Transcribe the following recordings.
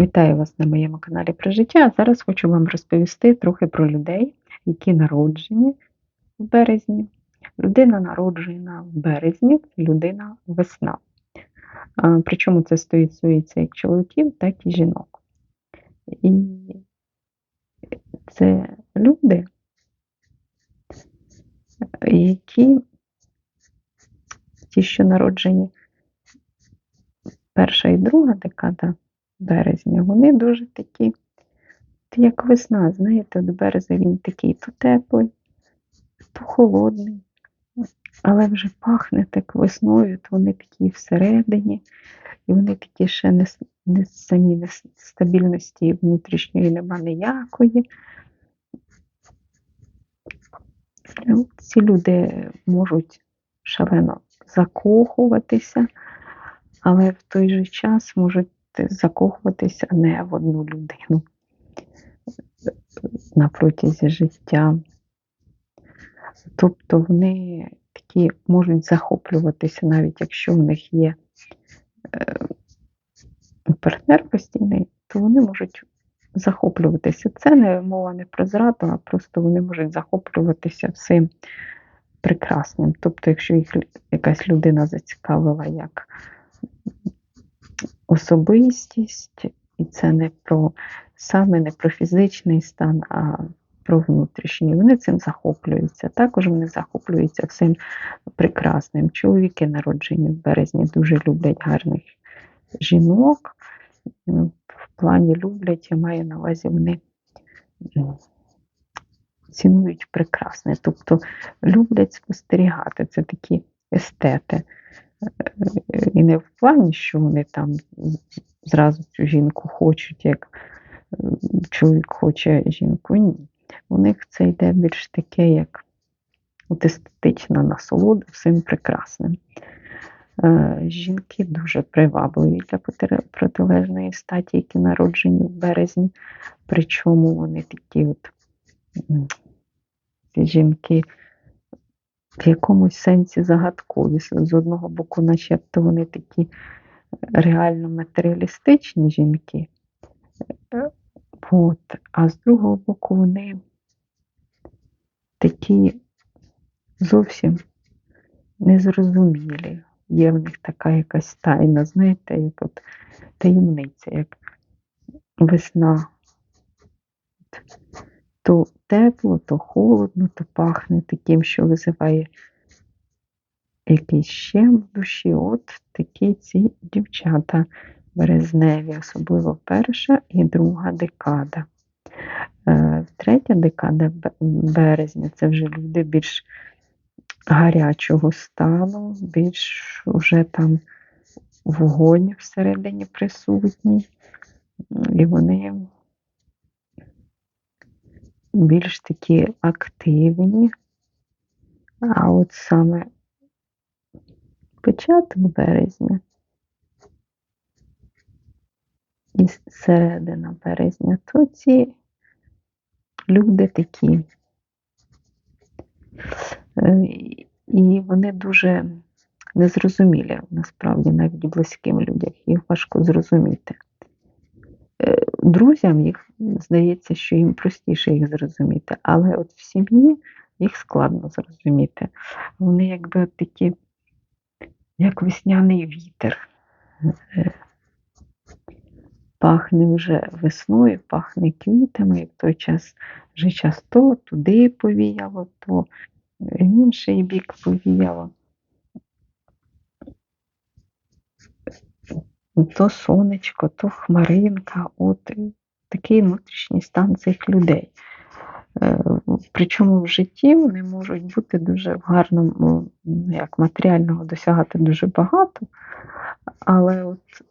Вітаю вас на моєму каналі про життя. А зараз хочу вам розповісти трохи про людей, які народжені в березні. Людина народжена в березні людина весна. Причому це стосується як чоловіків, так і жінок. І це люди, які ті, що народжені перша і друга декада березня, вони дуже такі, як весна, знаєте, от березень він такий то теплий, то холодний, але вже пахне так весною, то вони такі всередині, і вони такі ще не, не самі нестабільності внутрішньої нема ніякої. Ну, Ці люди можуть шалено закохуватися, але в той же час можуть закохуватися не в одну людину на протязі життя. Тобто вони такі можуть захоплюватися, навіть якщо в них є е, партнер постійний, то вони можуть захоплюватися. Це не мова не про зраду, а просто вони можуть захоплюватися всім прекрасним. Тобто, якщо їх якась людина зацікавила як особистість, і це не про саме не про фізичний стан, а про внутрішній. Вони цим захоплюються. Також вони захоплюються всім прекрасним. Чоловіки, народжені в березні, дуже люблять гарних жінок. Ну, в плані люблять, я маю на увазі, вони цінують прекрасне, тобто люблять спостерігати. Це такі естети. І не в плані, що вони там зразу цю жінку хочуть, як чоловік хоче жінку. Ні. У них це йде більш таке, як от естетична насолода всім прекрасним. Жінки дуже привабливі для протилежної статі, які народжені в березні. Причому вони такі от ці жінки в якомусь сенсі загадкові. З одного боку, начебто вони такі реально матеріалістичні жінки, От. а з другого боку, вони такі зовсім незрозумілі. Є в них така якась тайна, знаєте, як от таємниця, як весна. То тепло, то холодно, то пахне таким, що визиває якийсь щем в душі. От такі ці дівчата березневі, особливо перша і друга декада. Е, третя декада березня це вже люди більш гарячого стану, більш вже там вогонь всередині присутній, і вони більш такі активні. А от саме початок березня і середина березня, то ці люди такі. Е, і вони дуже незрозумілі, насправді, навіть близьким людям, їх важко зрозуміти. Е, друзям їх здається, що їм простіше їх зрозуміти, але от в сім'ї їх складно зрозуміти. Вони якби от такі, як весняний вітер. Е, пахне вже весною, пахне квітами, і в той час вже часто туди повіяло, то в інший бік повіяло. То сонечко, то хмаринка, от такий внутрішній стан цих людей. Е, причому в житті вони можуть бути дуже в гарному, як матеріального досягати дуже багато, але от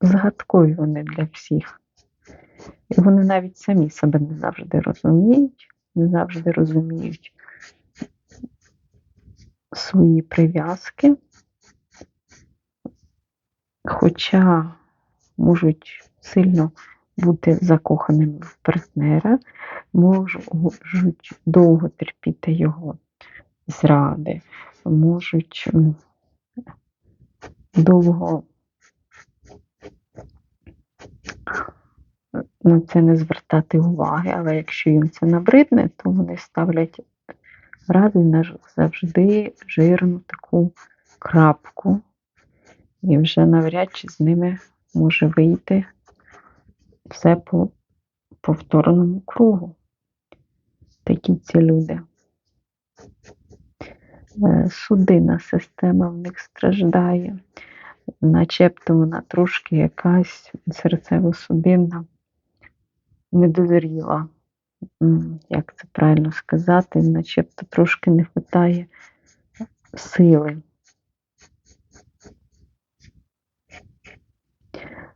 загадкові вони для всіх. І вони навіть самі себе не завжди розуміють, не завжди розуміють свої прив'язки, хоча можуть сильно бути закоханими в партнера, можуть довго терпіти його зради, можуть довго на це не звертати уваги, але якщо їм це набридне, то вони ставлять раз і назавжди жирну таку крапку, і вже навряд чи з ними може вийти все по повторному кругу. Такі ці люди. Е, Судинна система в них страждає, начебто вона трошки якась серцево-судинна, недозріла. Як це правильно сказати, начебто трошки не вистачає сили.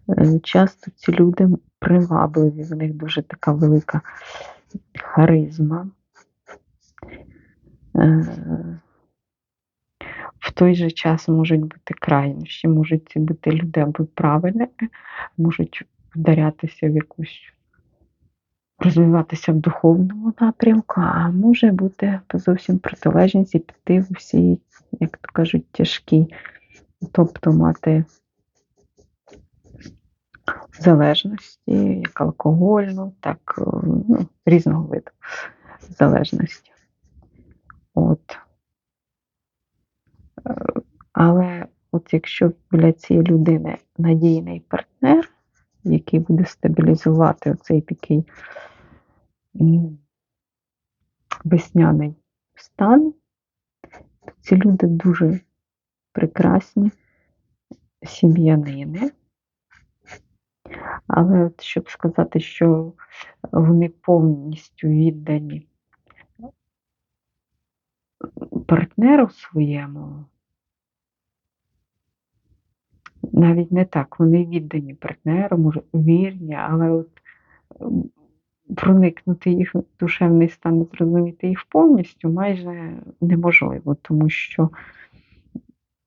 Е, Часто ці люди привабливі, в них дуже така велика харизма. Е, В той же час можуть бути крайнощі, можуть бути люди або правильні, можуть вдарятися в якусь, розвиватися в духовному напрямку, а може бути зовсім протилежність і піти в усі, як то кажуть, тяжкі, тобто мати залежності, як алкогольну, так е, ну, різного виду залежності. От. Е, Але от якщо біля цієї людини надійний партнер, який буде стабілізувати оцей такий весняний стан, то ці люди дуже прекрасні сім'янини. Але от щоб сказати, що вони повністю віддані партнеру своєму, навіть не так, вони віддані партнеру, може, вірні, але от проникнути їх душевний стан, зрозуміти їх повністю майже неможливо, тому що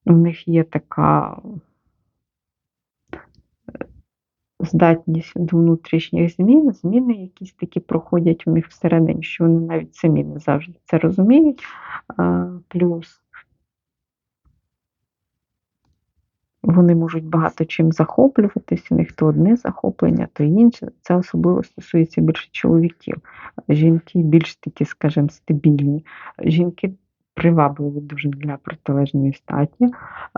у них є така здатність до внутрішніх змін, зміни якісь такі проходять у них всередині, що вони навіть самі не завжди це розуміють. Плюс вони можуть багато чим захоплюватись, у них то одне захоплення, то інше. Це особливо стосується більше чоловіків. Жінки більш такі, скажімо, стабільні. Жінки привабливі дуже для протилежної статі, е,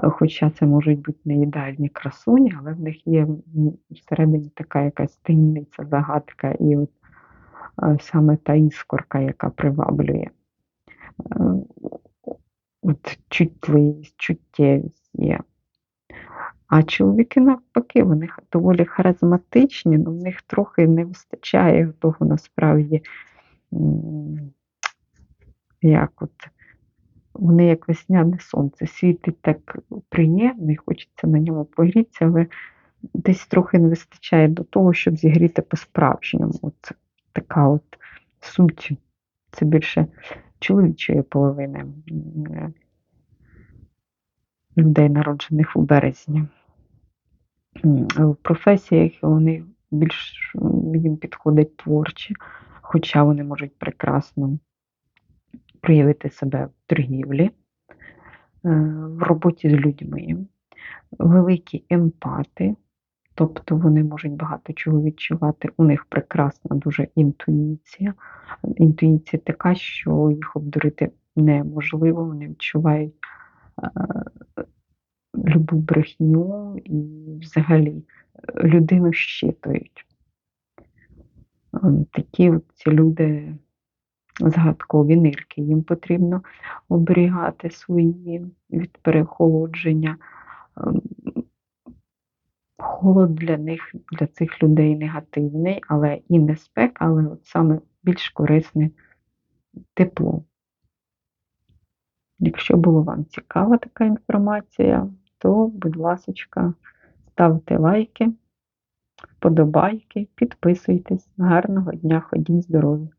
хоча це можуть бути не ідеальні красуні, але в них є всередині така якась таємниця, загадка, і от е, саме та іскорка, яка приваблює. Е, От чутливість, чуттєвість є. А чоловіки навпаки, вони доволі харизматичні, але в них трохи не вистачає того насправді, як от вони як весняне сонце, світить так приємно і хочеться на ньому погрітися, але десь трохи не вистачає до того, щоб зігріти по-справжньому. От така от суть. Це більше чоловічої половини людей, народжених у березні. В професіях вони більш їм підходить творчі, хоча вони можуть прекрасно проявити себе в торгівлі, е, в роботі з людьми, великі емпати, тобто вони можуть багато чого відчувати. У них прекрасна дуже інтуїція. Інтуїція така, що їх обдурити неможливо, вони відчувають е, любу брехню і взагалі е, людину щитують. Такі от ці люди загадкові нирки. Їм потрібно оберігати свої від переохолодження. Ем, Холод для них, для цих людей негативний, але і не спека, але от саме більш корисне тепло. Якщо було вам цікава така інформація, то, будь ласка, ставте лайки, вподобайки, підписуйтесь. Гарного дня, ходіть здорові!